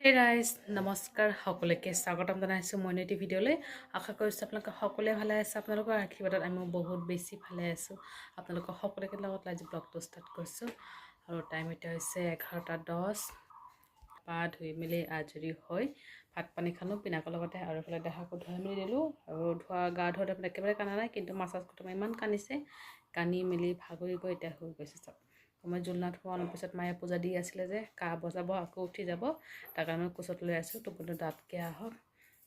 হে ৰাইজ নমস্কাৰ সকলোকে স্বাগতম জনাইছোঁ মই নীতি ভিডিঅ'লৈ। আশা কৰিছোঁ আপোনালোকে সকলোৱে ভালে আছে। আপোনালোকৰ আশীৰ্বাদত আমি বহুত বেছি ভালে আছোঁ। আপোনালোকৰ সকলোকে লগত আজি ব্লগটো ষ্টাৰ্ট কৰিছোঁ। আৰু টাইম এতিয়া হৈছে এঘাৰটা দহ। পা ধুই মেলি আজৰি হৈ ভাত পানী খালোঁ পিনাকৰ লগতে আৰু এইফালে দেহাকো ধুৱাই মেলি দিলোঁ। আৰু ধোৱা গা মানে একেবাৰে কান্দা নাই কিন্তু মাছাজ কুটুমে ইমান কান্দিছে কান্দি মেলি ভাগৰি গৈ এতিয়া হৈ গৈছে চব। মই জোলনাত অলপ পিছত মায়ে পূজা দি আছিলে যে কাহ বজাব আকৌ উঠি যাব। তাৰ কাৰণে মই কোচত লৈ আছোঁ টোপনিটো দাঁতকৈ আহক।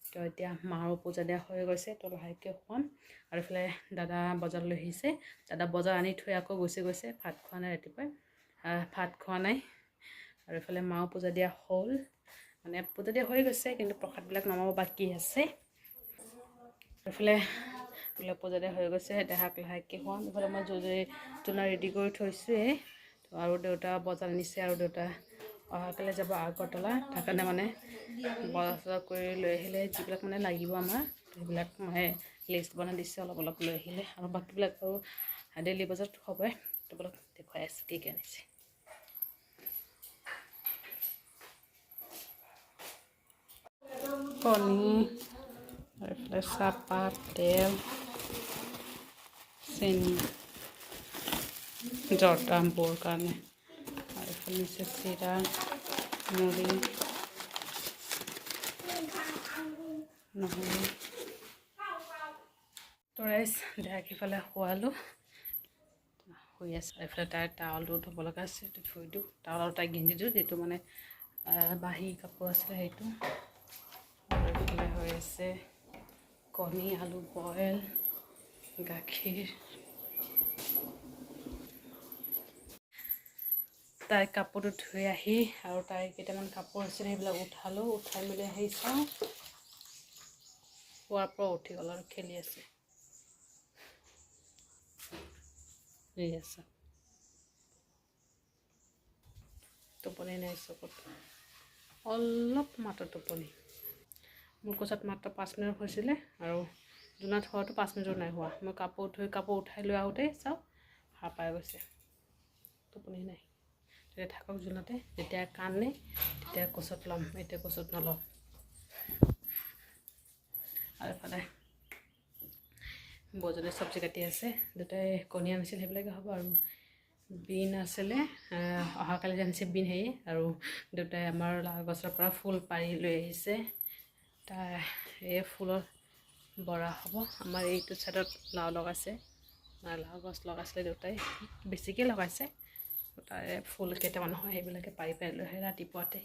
তো এতিয়া মাৰো পূজা দিয়া হৈ গৈছে তো লাহেকৈ খুৱাম আৰু এইফালে দাদা বজাৰ লৈ আহিছে। দাদা বজাৰ আনি থৈ আকৌ গুচি গৈছে ভাত খোৱা নাই ৰাতিপুৱাই। ভাত খোৱা নাই। আৰু এইফালে মাও পূজা দিয়া হ'ল। মানে পূজা দিয়া হৈ গৈছে কিন্তু প্ৰসাদবিলাক নমাব বাকী আছে। এইফালে বোলে পূজা দিয়া হৈ গৈছে দেহাক লাহেকৈ খুৱাম এইফালে মই জোনা ৰেডি কৰি থৈছোঁৱেই তো আৰু দেউতা বজাৰ নিছে আৰু দেউতা অহাকালি যাব আগৰতলা তাৰ কাৰণে মানে বজাৰ চজাৰ কৰি লৈ আহিলে যিবিলাক মানে লাগিব আমাৰ সেইবিলাক মানে লিষ্ট বনাই দিছে অলপ অলপ লৈ আহিলে। আৰু বাকীবিলাক আৰু ডেইলি বজাৰত হ'বই তোমালোক দেখুৱাই আছোঁ কি কি আনিছে। কণী এইফালে চাহপাত তেল চেনি। জৰ্দা বৰ কাৰণে আৰু এইফালে নিচে চিৰা মুড়ি, নহৰু। তৰাইছ দেহাক ইফালে খোৱালোঁ শুই আছে। এইফালে তাইৰ টাৱলটো ধুব লগা আছে সেইটো থৈ দিওঁ। টাৱল আৰু তাইক গেঞ্জিটো যিটো মানে বাঁহী কাপোৰ আছিলে সেইটো। এইফালে হৈ আছে কণী, আলু বইল, গাখীৰ। তাই কাপোৰটো ধুই আহি আৰু তাইৰ কেইটামান কাপোৰ আছিলে সেইবিলাক উঠালোঁ, উঠাই মেলি আহি চাওঁ। শোৱাৰ পৰা উঠি গ'ল আৰু খেলি আছে। আছে। টোপনি নাই চকুত। অলপ মাত্ৰ টোপনি। মোৰ কোচাত মাত্ৰ পাঁচ মিনিট হৈছিলে আৰু জোনাত হোৱাটো পাঁচ মিনিটো নাই হোৱা। মই কাপোৰ ধুই, কাপোৰ উঠাই লৈ আহোঁতেই চাওঁ, সাৰ পাই গৈছে। টোপনি নাই। তেতিয়া থাকক জোনাতে যেতিয়া কান্দে তেতিয়া কোচত ল'ম এতিয়া কোচত নলওঁ। আৰু এফালে বৌজনে চব্জি কাটি আছে দুটাই কণী আনিছিল সেইবিলাকে হ'ব আৰু বিন আছিলে অহাকালি আনিছে বিন হেৰি আৰু দেউতাই আমাৰ লাও গছৰ পৰা ফুল পাৰি লৈ আহিছে। তাৰ এই ফুলৰ বৰা হ'ব আমাৰ এইটো ছাইডত লাও লগাইছে। লাও গছ লগাইছিলে দেউতাই বেছিকৈ লগাইছে। তাৰে ফুল কেইটামান হয় সেইবিলাকে পাৰি পাৰি লৈ আহে ৰাতিপুৱাতে।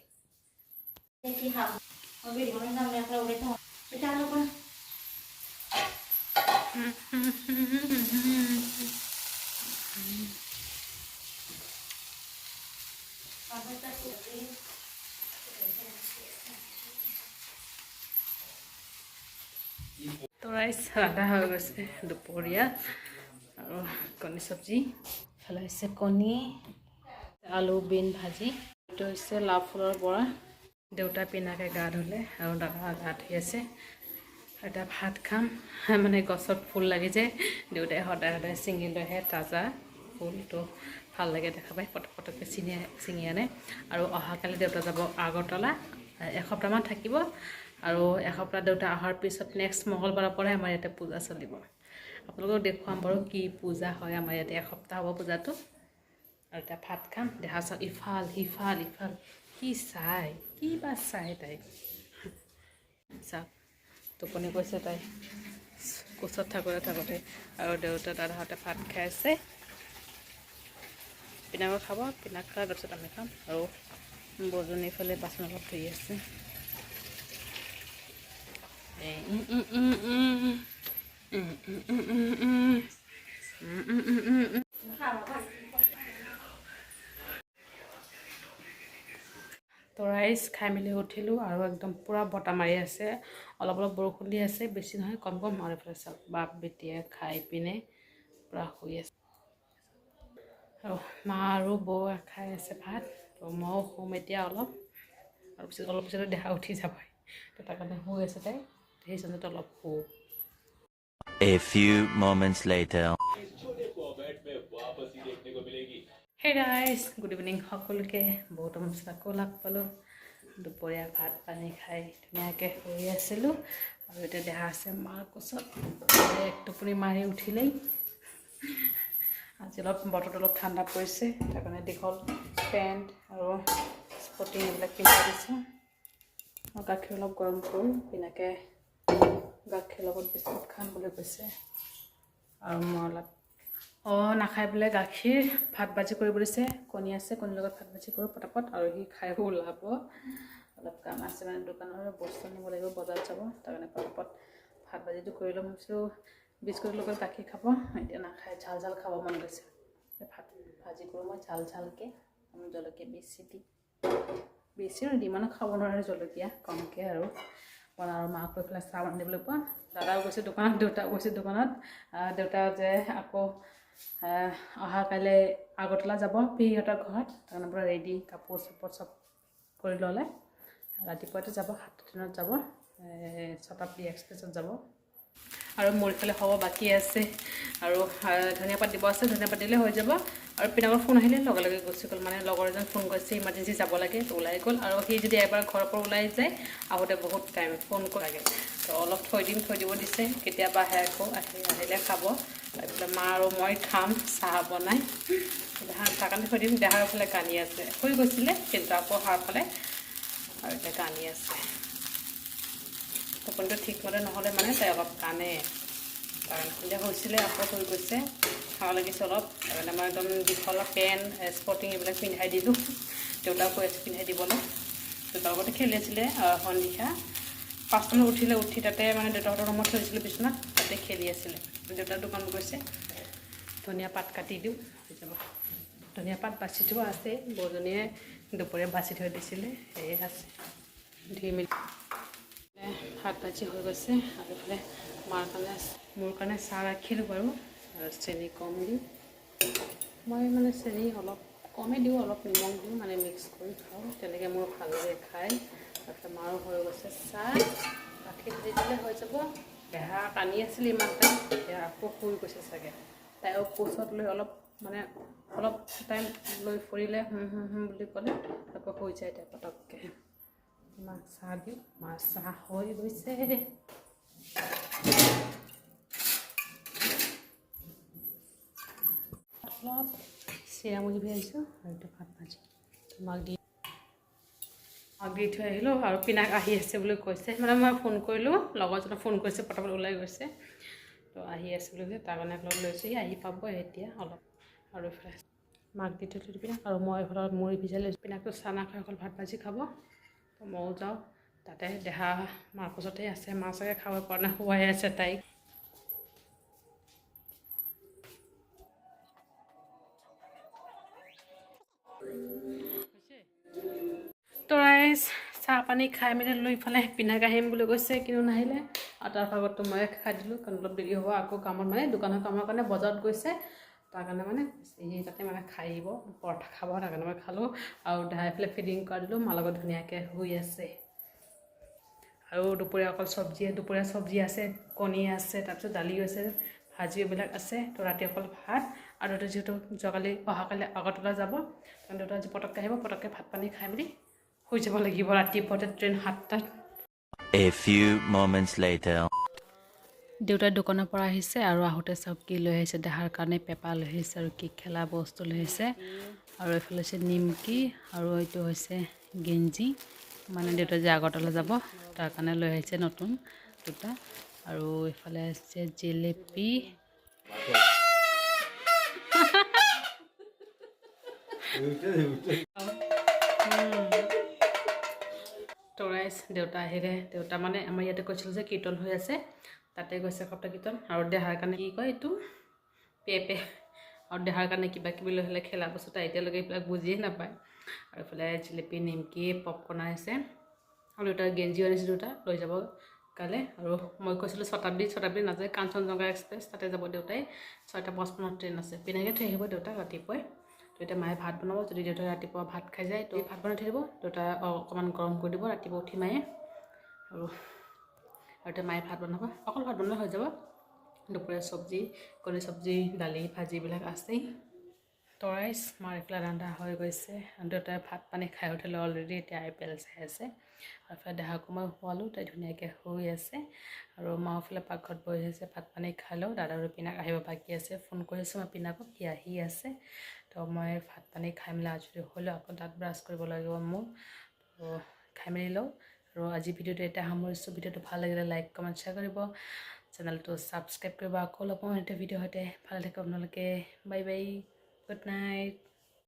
তৰাইচ ৰান্ধা হৈ গৈছে দুপৰীয়া আৰু কণী চব্জি। ইফালে হৈছে কণী, আলু, বিন ভাজি। এইটো হৈছে লাও ফুলৰ বৰা। দেউতা পিনাকে গা ধুলে, আৰু দাদা গা ধুই আছে। এতিয়া ভাত খাম। মানে গছত ফুল লাগি যে দেউতাই সদায় সদায় ছিঙি লৈ আহে তাজা ফুলটো ভালো লাগে দেখা পাই, পটক পটককৈ চিনি ছিঙি আনে। আৰু অহাকালি দেউতা যাব আগৰতলা। এসপ্তাহমান থাকিব। আৰু এসপ্তাহ দেউতা অহাৰ পিছত নেক্সট মঙলবাৰৰ পৰাই আমাৰ ইয়াতে পূজা চলিব। আপোনালোকক দেখুৱাম বাৰু কি পূজা হয়। আমাৰ ইয়াতে এসপ্তাহ হ'ব পূজাটো। আৰু এতিয়া ভাত খাম। দেহা চাওঁ ইফাল সিফাল ইফাল। কি চাই? কি বা চাই তাই? চাওক টোপনি গৈছে তাই। কোচত থাকোঁতে থাকোঁতে। আৰু দেউতা দাদাহঁতে ভাত খাই আছে। পিনাকো খাব। পিনাক খাই তাৰপিছত আমি খাম। আৰু বজনী ইফালে বাচন অলপ ধুই আছে। তৰাইচ খাই মেলি উঠিলোঁ আৰু একদম পূৰা বতাহ মাৰি আছে। অলপ অলপ বৰষুণ দি আছে বেছি নহয় কম কম আৰু এইফালে চাওক বাপ বেটিয়ে খাই পিনে পূৰা শুই আছে। আৰু মা আৰু বৌ খাই আছে ভাত তো ময়ো শুম এতিয়া অলপ। আৰু পিছত অলপ পিছতে দেহা উঠি যাবই। তাৰ কাৰণে শুই আছে তাই সেই চন্দত অলপ শু A few moments later. হে ৰাইজ গুড ইভিনিং সকলোকে। বহুত আকৌ লগ পালোঁ। দুপৰীয়া ভাত পানী খাই ধুনীয়াকৈ শুই আছিলোঁ। আৰু এতিয়া দেহা আছে মাৰ কোচত। এক টোপনি মাৰি উঠিলেই। আজি অলপ বতৰটো অলপ ঠাণ্ডা পৰিছে। তাৰ কাৰণে দীঘল পেণ্ট আৰু স্পৰ্টিং এইবিলাক পিন্ধাই দিছোঁ। গাখীৰ অলপ গৰম কৰোঁ, পিনাকে গাখীৰ লগত বিস্কুট খাম বুলি কৈছে। আৰু মই অলপ, অঁ নাখায় বোলে গাখীৰ ভাত ভাজি কৰিব দিছে। কণী আছে, কণীৰ লগত ভাত ভাজি কৰোঁ পটাপট আৰু সি খাই ওলাব। অলপ কাম আছে মানে দোকানৰ বস্তু আনিব লাগিব, বজাৰত যাব। তাৰ কাৰণে পটাপট ভাত ভাজিটো কৰি ল'ম। ভাবিছোঁ বিস্কুটৰ লগত গাখীৰ খাব, এতিয়া নাখায়, ঝাল ঝাল খাব মন গৈছে। ভাত ভাজি কৰোঁ মই ঝাল ঝালকৈ। জলকীয়া, বেছি দি, বেছি নিদি ইমানো খাব নোৱাৰে জলকীয়া কমকৈ আৰু। বনাওঁ আৰু মাক কৈ পেলাই চাহ আনিবলৈ কোৱা। দাদাও গৈছে দোকানত, দেউতাও গৈছে দোকানত। দেউতা যে আকৌ অহা কাইলৈ আগতলা যাব, পেহীহঁতৰ ঘৰত। তাৰমানে পূৰা ৰেডি কাপোৰ চাপোৰ চব কৰি ল'লে। ৰাতিপুৱাতে যাব, সাতটা দিনত যাব। ছটা পি এক্সপ্ৰেছত যাব। আৰু মোৰ ইফালে হ'ব বাকী আছে। আৰু ধনিয়া পাত দিব আছে, ধনিয়া পাত দিলে হৈ যাব। আৰু পিনাকৰ ফোন আহিলে লগে লগে গুচি গ'ল। মানে লগৰ এজন ফোন কৰিছে ইমাৰ্জেঞ্চি যাব লাগে, তো ওলাই গ'ল। আৰু সি যদি এবাৰ ঘৰৰ পৰা ওলাই যায়, আহোঁতে বহুত টাইম ফোন লাগে। তো অলপ থৈ দিম, থৈ দিব দিছে। কেতিয়াবা আহে আকৌ, আহি, আহিলে খাব। তাৰপিছত মা আৰু মই খাম, চাহ বনাই। দেহা তাৰ থৈ দিম। দেহাৰ ফালে কান্দি আছে। শুই গৈছিলে, কিন্তু আকৌ সাৰ ফালে আৰু এতিয়া কান্দি আছে। টোপনিটো ঠিকমতে নহ'লে মানে তাই অলপ কানে। কাৰণ সন্ধিয়া হৈছিলে আকৌ হৈ গৈছে। খাব লাগিছে অলপ। তাৰমানে মই একদম দীঘল পেণ্ট স্পৰ্টিং এইবিলাক পিন্ধাই দিলোঁ। দেউতাক কৈ আছে পিন্ধাই দিবলৈ। দেউতাৰ লগতে খেলি আছিলে সন্ধিয়া। পাঁচটানত উঠিলে, উঠি তাতে মানে দেউতাহঁতৰ ৰুমত থৈছিলোঁ বিচনাত তাতে খেলি আছিলে। দেউতাৰ দোকান গৈছে। ধনিয়া পাত কাটি দিওঁ। হৈ যাব। ধনিয়া পাত বাচি থোৱা আছে। বৌজনীয়ে দুপৰীয়া বাচি থৈ দিছিলে। সেয়ে আছে। ধুই মেলি। ভাত ভাজি হৈ গৈছে, আৰু এইফালে মাৰ কাৰণে মোৰ কাৰণে চাহ ৰাখিলোঁ বাৰু, আৰু চেনি কম দিওঁ। মই মানে চেনি অলপ কমেই দিওঁ, অলপ নিমখ দিওঁ মানে মিক্স কৰি খাওঁ। তেনেকৈ মোৰ ভালো লাগে খাই তাৰপিছত মাৰো হৈ গৈছে চাহ। গাখীৰ দি দিলে হৈ যাব। দেহা কান্দি আছিল ইমান টাইম এতিয়া আকৌ শুই গৈছে চাগে। তাইও কোচত লৈ অলপ মানে অলপ টাইম লৈ ফুৰিলে, হুম হুম হুম বুলি ক'লে, আকৌ হৈ যায় এতিয়া পটককৈ মাৰ চাহ হৈ গৈছে অলপ চিৰা মুড়ি ভাজিছোঁ আৰু এতিয়া ভাত ভাজি মাক দি মাক দি থৈ আহিলোঁ আৰু পিনাক আহি আছে বুলি কৈছে মানে মই ফোন কৰিলোঁ লগৰজনক ফোন কৰিছে পটাপট ওলাই গৈছে তো আহি আছে বুলি কৈছে তাৰ কাৰণে লগত লৈছোঁ সি আহি পাব এতিয়া অলপ আৰু এইফালে মাক দি থৈ পিনাক আৰু মই এইফালে মুড়ি ভিজাই লৈছোঁ পিনাকটো চাহ নাখাই অকল ভাত ভাজি খাব ময়ো যাওঁ তাতে দেহা মাৰ কোচতে আছে মা চাগে খাব পৰা নাই শুৱাই আছে তাইক। তৰাইজ চাহ পানী খাই মেলি লৈ ইফালে পিনাক আহিম বুলি কৈছে কিন্তু নাহিলে। আৰু তাৰ ভাগততো ময়ে খাই দিলোঁ কাৰণ অলপ দেৰি হ'ব আকৌ কামত মানে দোকানৰ কামৰ কাৰণে বজাৰত গৈছে। তাৰ কাৰণে মানে তাতে মানে খাই আহিব পৰঠা খাব তাৰ কাৰণে মই খালোঁ আৰু দেহাই পেলাই ফিডিং কৰা দিলোঁ মাৰ লগত ধুনীয়াকৈ শুই আছে আৰু দুপৰীয়া অকল চব্জি দুপৰীয়া চব্জি আছে কণী আছে তাৰপিছত দালিও আছে ভাজি এইবিলাক আছে তো ৰাতি অকল ভাত আৰু দেউতা যিহেতু যোৱাকালি অহাকালি আগতলা যাব কাৰণ দেউতা পটককৈ আহিব পটককৈ ভাত পানী খাই মেলি শুই যাব লাগিব ৰাতিপুৱাতে ট্ৰেইন সাতটাত. দেউতাই দোকানৰ পৰা আহিছে আৰু আহোঁতে চব কি লৈ আহিছে, দেহাৰ কাৰণে পেপা লৈ আহিছে আৰু কি খেলা বস্তু লৈ আহিছে। আৰু এইফালে হৈছে নিমকি আৰু এইটো হৈছে গেঞ্জি। মানে দেউতা যে আগৰতলা যাব, তাৰ কাৰণে লৈ আহিছে নতুন দুটা। আৰু এইফালে আছে জিলেপি। তৰাইছ দেউতা আহিলে। দেউতা মানে আমাৰ ইয়াতে কৈছিল যে কীৰ্তন হৈ আছে। তাতে গৈছে সপ্তাহ কীৰ্তন আৰু দেহাৰ কাৰণে কি কয় এইটো? পে পে আৰু দেহাৰ কাৰণে কিবা কিবি লৈ আহিলে খেলা বস্তু তাই এতিয়ালৈকে এইবিলাক বুজিয়ে নাপায়। আৰু এইফালে জিলেপি নিমকি পপকৰ্ণ আহিছে। আৰু দুটা গেঞ্জিও আনিছোঁ দুটা লৈ যাব কাইলৈ। আৰু মই কৈছিলোঁ শতাব্দী শতাব্দী নাযায়। কাঞ্চনজংঘা এক্সপ্ৰেছ তাতে যাব দেউতাই। ছয়টা পঁচপন্নত ট্ৰেইন আছে। পিনাকে থৈ আহিব দেউতাক ৰাতিপুৱাই। তো এতিয়া মায়ে ভাত বনাব যদি দেউতাই ৰাতিপুৱা ভাত খাই যায় তো ভাত বনাই থৈ দিব দেউতা অকণমান গৰম কৰি দিব ৰাতিপুৱা উঠি মায়ে। আৰু আৰু মায়ে ভাত বনাব। অকল ভাত বনালে হৈ যাব। দুপৰীয়া চব্জি, কণী চব্জি, দালি ভাজিবিলাক আছেই। তৰাইছ মাৰ এইফালে ৰন্ধা হৈ গৈছে। দেউতাই ভাত পানী খাই উঠিলে অলৰেডি এতিয়া আই পি এল চাই আছে। আৰু এইফালে দেহাকো মই খোৱালোঁ তাই ধুনীয়াকৈ শুই আছে। আৰু মাওফালে পাকঘৰত বহি আছে, ভাত পানী খাই লওঁ দাদা আৰু পিনাক আহিব বাকী আছে। ফোন কৰিছোঁ, মই পিনাকক, সি আহি আছে। তো মই ভাত পানী খাই মেলি আজৰি হ'লোঁ। আকৌ দাঁত ব্ৰাছ কৰিব লাগিব মোৰ তো খাই মেলি লওঁ। আৰু আজি ভিডিঅ'টো এটা সামৰিছোঁ ভিডিঅ'টো ভালো লাগিলে লাইক কমেণ্ট শ্বেয়াৰ কৰিব চেনেলটো ছাবস্ক্ৰাইব কৰিব আকৌ লগ পাওঁ এটা ভিডিঅ' সৈতে ভালে থাকক আপোনালোকে বাই বাই গুড নাইট